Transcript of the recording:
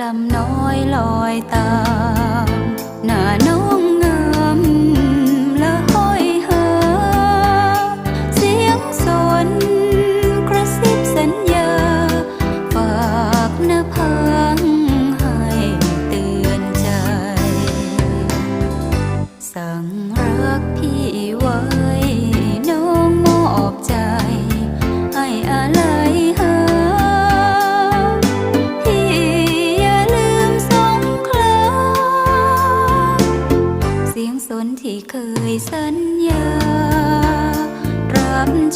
ลำน้อยลอยตามหน้าน้องงามละห้อยหา เสียงสนกระซิบสัญญา ฝากน้าพังให้เตือนใจ สั่งรักพี่ไว้ thì cười dân nhau.